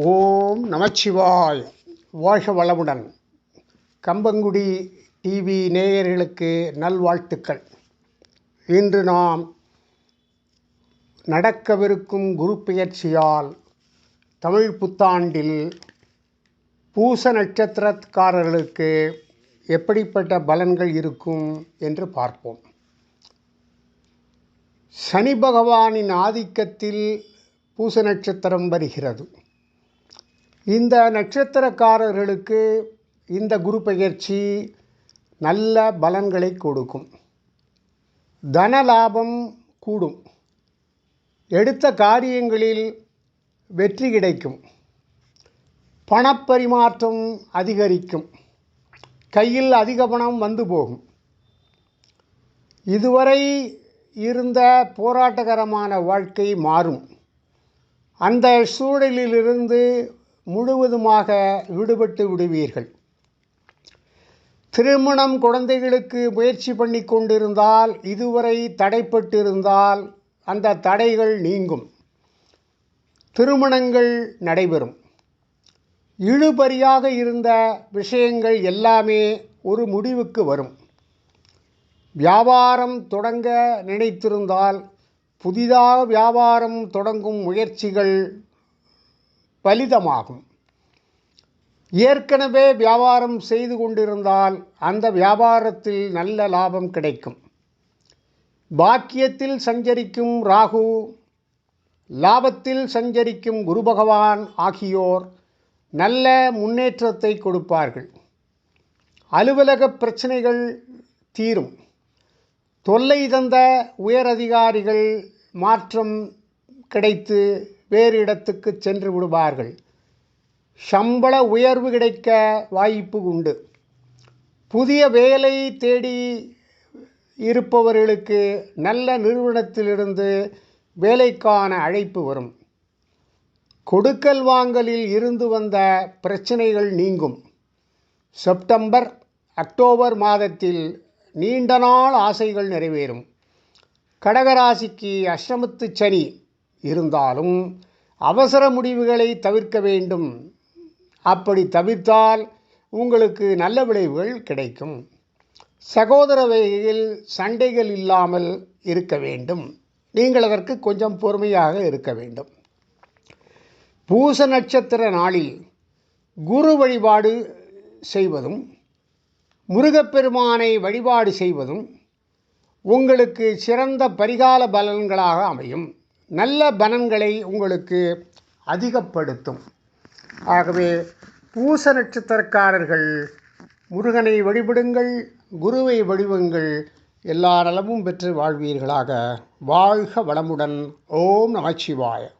ஓம் நமச்சிவாய். வாழ்க வளமுடன். கம்பங்குடி டிவி நேயர்களுக்கு நல்வாழ்த்துக்கள். இன்று நாம் நடக்கவிருக்கும் குரு பெயர்ச்சியால் தமிழ் புத்தாண்டில் பூச நட்சத்திரக்காரர்களுக்கு எப்படிப்பட்ட பலன்கள் இருக்கும் என்று பார்ப்போம். சனி பகவானின் ஆதிக்கத்தில் பூச நட்சத்திரம் வருகிறது. இந்த நட்சத்திரக்காரர்களுக்கு இந்த குரு பெயர்ச்சி நல்ல பலன்களை கொடுக்கும். தன லாபம் கூடும். எடுத்த காரியங்களில் வெற்றி கிடைக்கும். பணப்பரிமாற்றம் அதிகரிக்கும். கையில் அதிக பணம் வந்து போகும். இதுவரை இருந்த போராட்டகரமான வாழ்க்கை மாறும். அந்த சூழலிலிருந்து முழுவதுமாக விடுபட்டு விடுவீர்கள். திருமணம் குழந்தைகளுக்கு முயற்சி பண்ணி கொண்டிருந்தால் இதுவரை தடைப்பட்டிருந்தால் அந்த தடைகள் நீங்கும். திருமணங்கள் நடைபெறும். இழுபறியாக இருந்த விஷயங்கள் எல்லாமே ஒரு முடிவுக்கு வரும். வியாபாரம் தொடங்க நினைத்திருந்தால் புதிதாக வியாபாரம் தொடங்கும் முயற்சிகள் பலிதமாகும். ஏற்கனவே வியாபாரம் செய்து கொண்டிருந்தால் அந்த வியாபாரத்தில் நல்ல லாபம் கிடைக்கும். பாக்கியத்தில் சஞ்சரிக்கும் ராகு லாபத்தில் சஞ்சரிக்கும் குரு பகவான் ஆகியோர் நல்ல முன்னேற்றத்தை கொடுப்பார்கள். அலுவலக பிரச்சனைகள் தீரும். தொல்லை தந்த உயரதிகாரிகள் மாற்றம் கிடைத்து வேறு இடத்துக்கு சென்று விடுவார்கள். சம்பள உயர்வு கிடைக்க வாய்ப்பு உண்டு. புதிய வேலை தேடி இருப்பவர்களுக்கு நல்ல நிறுவனத்திலிருந்து வேலைக்கான அழைப்பு வரும். கொடுக்கல் வாங்கலில் இருந்து வந்த பிரச்சனைகள் நீங்கும். செப்டம்பர் அக்டோபர் மாதத்தில் நீண்ட நாள் ஆசைகள் நிறைவேறும். கடகராசிக்கு அஷ்டமத்து சனி இருந்தாலும் அவசர முடிவுகளை தவிர்க்க வேண்டும். அப்படி தவிர்த்தால் உங்களுக்கு நல்ல விளைவுகள் கிடைக்கும். சகோதர வகையில் சண்டைகள் இல்லாமல் இருக்க வேண்டும். நீங்கள் அதற்கு கொஞ்சம் பொறுமையாக இருக்க வேண்டும். பூச நட்சத்திர நாளில் குரு வழிபாடு செய்வதும் முருகப்பெருமானை வழிபாடு செய்வதும் உங்களுக்கு சிறந்த பரிகால பலன்களாக அமையும். நல்ல பலன்களை உங்களுக்கு அதிகப்படுத்தும். ஆகவே பூச நட்சத்திரக்காரர்கள் முருகனை வழிபடுங்கள் குருவை வழிபடுங்கள் எல்லா நலமும் பெற்று வாழ்வீர்களாக. வாழ்க வளமுடன். ஓம் நமச்சிவாய